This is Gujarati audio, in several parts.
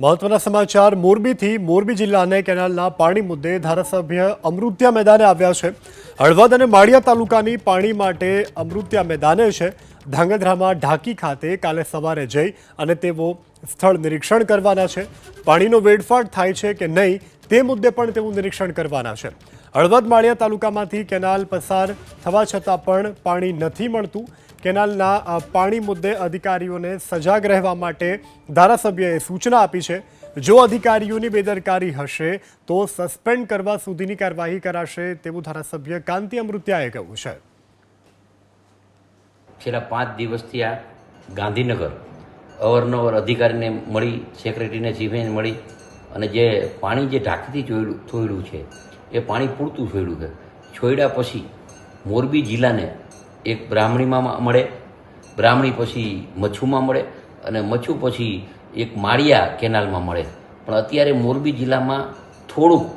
મહત્વના સમાચાર, મોરબીથી મોરબી જિલ્લાને કેનાલના પાણી મુદ્દે ધારાસભ્ય અમૃત્યા મેદાને આવ્યા છે. હળવદ અને માળિયા તાલુકાની પાણી માટે અમૃત્યા મેદાને છે. ધાંગધ્રામાં ઢાકી ખાતે કાલે સવારે જઈ અને તેઓ સ્થળ નિરીક્ષણ કરવાના છે. પાણીનો વેડફાટ થાય છે કે નહીં તે મુદ્દે પણ તેઓ નિરીક્ષણ કરવાના છે. હળવદ માળિયા તાલુકામાંથી કેનાલ પસાર થવા છતાં પણ પાણી નથી મળતું. કેનાલના પાણી મુદ્દે અધિકારીઓને સજાગ રહેવા માટે ધારાસભ્યએ સૂચના આપી છે. જો અધિકારીઓની બેદરકારી હશે તો સસ્પેન્ડ કરવા સુધીની કાર્યવાહી કરાશે તેવું ધારાસભ્ય કાંતિ અમૃત્યાએ કહ્યું છે. છેલ્લા પાંચ દિવસથી આ ગાંધીનગર અવારનવાર અધિકારીને મળી સેક્રેટરીને ચીફને મળી અને જે પાણી જે ઢાંકીથી છોડ્યું થોયેલું છે, એ પાણી પૂરતું છોડ્યું છે. છોડ્યા પછી મોરબી જિલ્લાને એક બ્રાહ્મણીમાં મળે. બ્રાહ્મણી પછી મચ્છુમાં મળે અને મચ્છુ પછી એક માળિયા કેનાલમાં મળે. પણ અત્યારે મોરબી જિલ્લામાં થોડુંક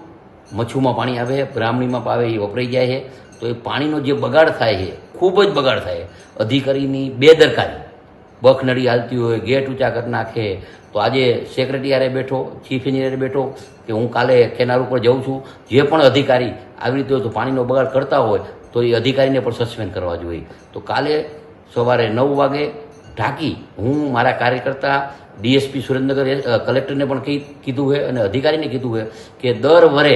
મચ્છુમાં પાણી આવે છે બ્રાહ્મણીમાં આવે એ વપરાઈ જાય છે. તો એ પાણીનો જે બગાડ થાય છે, ખૂબ જ બગાડ થાય છે. અધિકારીની બેદરકારી. બખ નડી હાલતી હોય, ગેટ ઊંચા કરી નાખે. તો આજે સેક્રેટરીયારે બેઠો, ચીફ એન્જિનિયર બેઠો કે હું કાલે કેનાર ઉપર જઉં છું. જે પણ અધિકારી આવી રીતે પાણીનો બગાડ કરતા હોય, તો એ અધિકારીને પણ સસ્પેન્ડ કરવા જોઈએ. તો કાલે સવારે નવ વાગે ઢાંકી હું મારા કાર્યકર્તા ડીએસપી સુરેન્દ્રનગર કલેક્ટરને પણ કીધું છે અને અધિકારીને કીધું છે કે દર વરે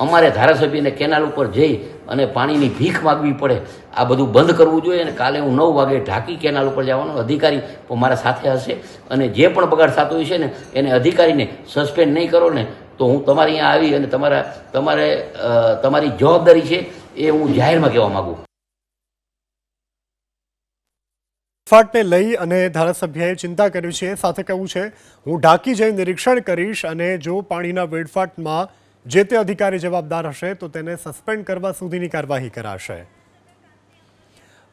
અમારે ધારાસભ્યને કેનાલ ઉપર જઈ અને પાણીની ભીખ માગવી પડે. આ બધું બંધ કરવું જોઈએ અને કાલે હું નવ વાગે ઢાકી કેનાલ ઉપર જવાનો અધિકારી પણ મારા સાથે હશે અને જે પણ બગાડ થતો હોય છે ને, એને અધિકારીને સસ્પેન્ડ નહીં કરો ને, તો હું તમારે અહીંયા આવી અને તમારા, તમારે તમારી જવાબદારી છે એ હું જાહેરમાં કહેવા માગું. ફાટને લઈ અને ધારાસભ્યએ ચિંતા કરી છે, સાથે કહ્યું છે, હું ઢાકી જઈ નિરીક્ષણ કરીશ અને જો પાણીના વેડફાટમાં જે તે અધિકારી જવાબદાર હશે તો તેને સસ્પેન્ડ કરવા સુધીની કાર્યવાહી કરાશે.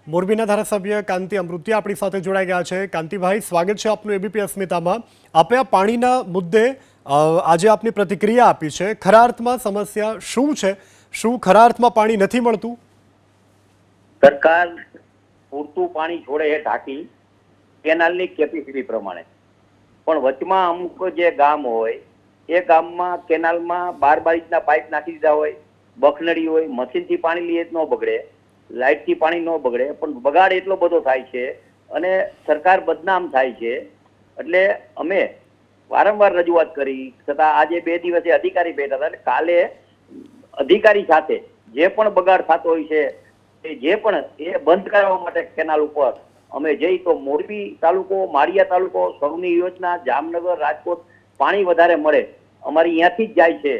મોરબીના ધારાસભ્ય કાંતિ અમૃત્ય આપણી સાથે જોડાઈ ગયા છે. કાંતિભાઈ, સ્વાગત છે આપનું એબીપી અસ્મિતામાં. આપે આ પાણીના મુદ્દે આજે આપની પ્રતિક્રિયા આપી છે. ખરા અર્થમાં સમસ્યા શું છે? શું ખરા અર્થમાં પાણી નથી મળતું? સરકાર પૂરતું પાણી છોડે એ ઢાંકી. કેનાલની કેપેસિટી પ્રમાણે. પણ વચમાં અમુક જે ગામ હોય એ ગામમાં, કેનાલમાં બાર બાર ઇંચના પાઇપ નાખી દીધા હોય, બખનડી હોય, મશીનથી પાણી લઈએ ન બગડે, લાઇટથી પાણી ન બગડે, પણ બગાડ એટલો બધો થાય છે અને સરકાર બદનામ થાય છે. એટલે અમે વારંવાર રજૂઆત કરી, છતાં આજે બે દિવસે અધિકારી બેઠા હતા કાલે અધિકારી સાથે જે પણ બગાડ થતો હોય છે, એ જે પણ એ બંધ કરાવવા માટે કેનાલ ઉપર અમે જઈ તો મોરબી તાલુકો, માળિયા તાલુકો, સૌની યોજના, જામનગર, રાજકોટ પાણી વધારે મળે અમારી અહીંયાથી જ જાય છે.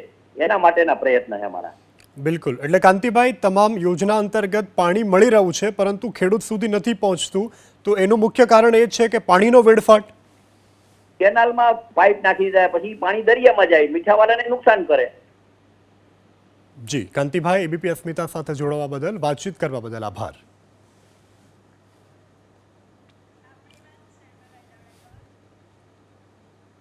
એના માટેના પ્રયત્ન છે અમારા બિલકુલ. એટલે કાંતિભાઈ તમામ યોજના અંતર્ગત પાણી મળી રહ્યું છે પરંતુ ખેડૂત સુધી નથી પહોંચતું. તો એનું મુખ્ય કારણ એ છે કે પાણીનો વેડફાટ. કેનાલમાં પાઇપ નાખી જાય પછી પાણી દરિયામાં જાય મીઠાવાળાને નુકસાન કરે. જી કાંતિભાઈ એબીપી અસ્મિતા સાથે જોડાવા બદલ વાતચીત કરવા બદલ આભાર.